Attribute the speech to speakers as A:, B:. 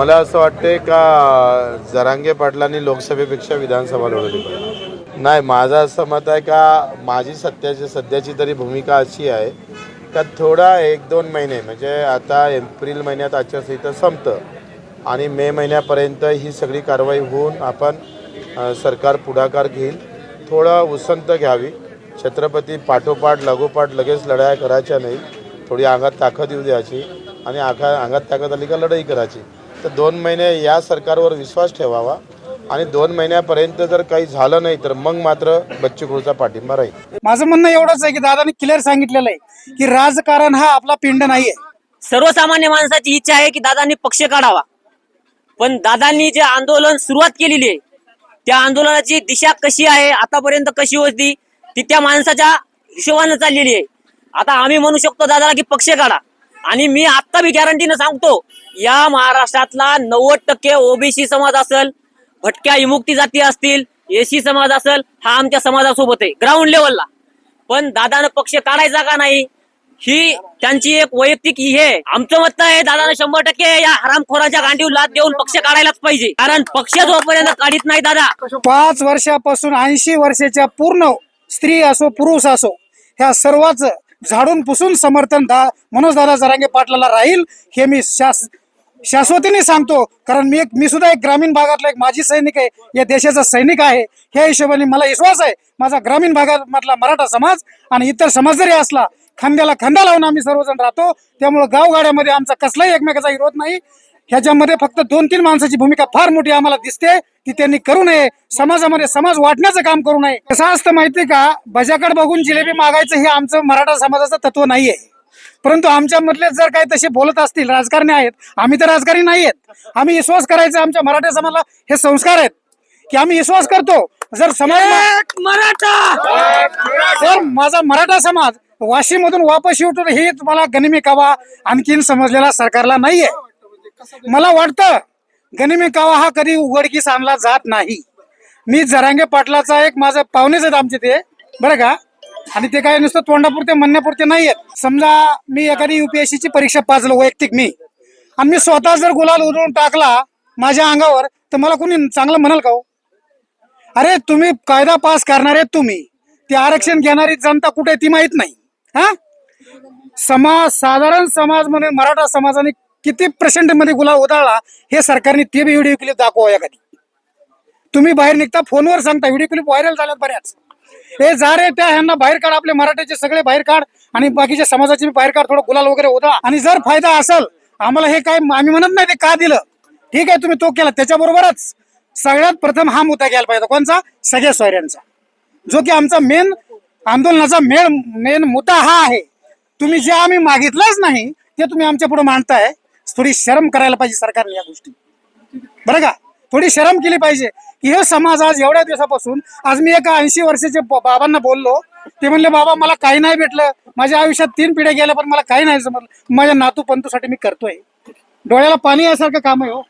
A: मला असं वाटते का जरांगे पाटलांनी लोकसभेपेक्षा विधानसभा लढवली पाहिजे? नाही माझं असं मत आहे का माझी सध्याची सध्याची तरी भूमिका अशी आहे का थोडा एक दोन महिने म्हणजे आता एप्रिल महिन्यात आचारसंहिता संपतं आणि मे महिन्यापर्यंत ही सगळी कारवाई होऊन आपण सरकार पुढाकार घेईल. थोडं उसंत घ्यावी. छत्रपती पाठोपाठ लागोपाठ लगेच लढाया करायच्या नाही. थोडी अंगात ताकद येऊ द्यायची आणि आखा अंगात ताकद आली का लढाई करायची. तर दोन महिने या सरकारवर विश्वास ठेवावा आणि दोन महिन्यापर्यंत जर काही झालं नाही तर मग मात्र बच्चू कडूचा पाठिंबा राहील.
B: माझं म्हणणं एवढंच आहे की दादानी क्लिअर सांगितलेलं आहे की राजकारण हा आपला पिंड नाहीये.
C: सर्वसामान्य माणसाची इच्छा आहे की दादांनी पक्ष काढावा. पण दादांनी जे आंदोलन सुरुवात केलेली आहे त्या आंदोलनाची दिशा कशी आहे आतापर्यंत कशी होती ती त्या माणसाच्या हिशोबानं चाललेली आहे. आता आम्ही म्हणू शकतो दादाला की पक्ष काढा. आणि मी आत्ता बी गॅरंटीनं सांगतो या महाराष्ट्रातला नव्वद टक्के ओबीसी समाज असेल भटक्या विमुक्ती जाती असतील एसी समाज असेल हा आमच्या समाजासोबत आहे ग्राउंड लेवलला पण दादानं पक्ष काढायचा का नाही ही त्यांची एक वैयक्तिक ही आहे आमचं मत आहे दादानं शंभर टक्के या हरामखोराच्या गांडीवर लाद देऊन पक्ष काढायलाच पाहिजे. कारण पक्ष जोपर्यंत काढीत नाही दादा.
B: पाच वर्षापासून ऐंशी वर्षाच्या पूर्ण स्त्री असो पुरुष असो ह्या सर्वच झाडून पुसून समर्थन दा मनोज दादा जरांगे पाटलाला राहील हे मी शास शाश्वतीने सांगतो. कारण मी एक मी सुद्धा एक ग्रामीण भागातला एक माजी सैनिक आहे. या देशाचा सैनिक आहे. ह्या हिशोबाने मला विश्वास आहे. माझा ग्रामीण भागामधला मराठा समाज आणि इतर समाज जरी असला खांद्याला खांदा लावून आम्ही सर्वजण राहतो. त्यामुळे गावगाड्यामध्ये आमचा कसलाही एकमेकाचा विरोध नाही. ह्याच्यामध्ये फक्त दोन तीन माणसाची भूमिका फार मोठी आम्हाला दिसते ती त्यांनी करू नये. समाजामध्ये समाज वाटण्याचं काम करू नये. कसं असतं माहितीये का? बजाकडे बघून जिलेबी मागायचं हे आमचं मराठा समाजाचं तत्व नाहीये. परंतु आमच्या मधले जर काही तसे बोलत असतील राजकारणी आहेत आम्ही तर राजकारणी नाही आहेत आम्ही विश्वास करायचा आमच्या मराठा समाजाला हे संस्कार आहेत. की आम्ही विश्वास करतो. जर समाज
C: मराठा!
B: तर माझा मराठा समाज वाशीमधून वापस येतो हे तुम्हाला गनिमी कावा आणखीन समजलेला सरकारला नाहीये. मला वाटतं गनिमी कावा हा कधी उघडकीस आणला जात नाही. मी जरांगे पाटलाचा एक माझं पाहुणेच आहेत आमचे ते बरं का? आणि ते काय नुसतं तोंडापुरते म्हणण्यापुरते नाही आहेत. समजा मी एखादी युपीएससी ची परीक्षा पाचलो वैयक्तिक मी. आणि मी स्वतः जर गुलाल उधळून टाकला माझ्या अंगावर तर मला कोणी चांगलं म्हणाल का हो? अरे तुम्ही कायदा पास करणारे तुम्ही. ते आरक्षण घेणारी जनता कुठे ती माहीत नाही. हा? समाज साधारण समाज म्हणून मराठा समाजाने किती पर्सेंटमध्ये गुलाब उधळला हे सरकारने ते बी व्हिडिओ क्लिप दाखवा एखादी तुम्ही बाहेर निघता फोनवर सांगता व्हिडिओ क्लिप व्हायरल झाल्यात बऱ्याच. हे जा रे त्या ह्यांना बाहेर काढ आपले मराठ्याचे सगळे बाहेर काढ आणि बाकीच्या समाजाचे बाहेर काढ थोडं गुलाल वगैरे उधळा. आणि जर फायदा असेल आम्हाला हे काय आम्ही म्हणत नाही ते का दिलं. ठीक आहे तुम्ही तो केला. त्याच्याबरोबरच सगळ्यात प्रथम हा मुद्दा घ्यायला पाहिजे कोणचा? सगळ्या सोयऱ्यांचा. जो की आमचा मेन आंदोलनाचा मेन मेन मुद्दा हा आहे. तुम्ही जे आम्ही मागितलंच नाही ते तुम्ही आमच्या पुढे मांडताय. थोडी शरम करायला पाहिजे सरकारने या गोष्टी. बरं का? थोडी शरम केली पाहिजे. की हे समाज आज एवढ्या दिवसापासून आज मी एका ऐंशी वर्षाच्या बाबांना बोललो. ते म्हणले बाबा मला काही नाही भेटलं. माझ्या आयुष्यात तीन पिढ्या गेल्या पण मला काही नाही समजलं माझ्या नातू पंतूसाठी मी करतोय. डोळ्याला पाणी यासारखं काम आहे हो.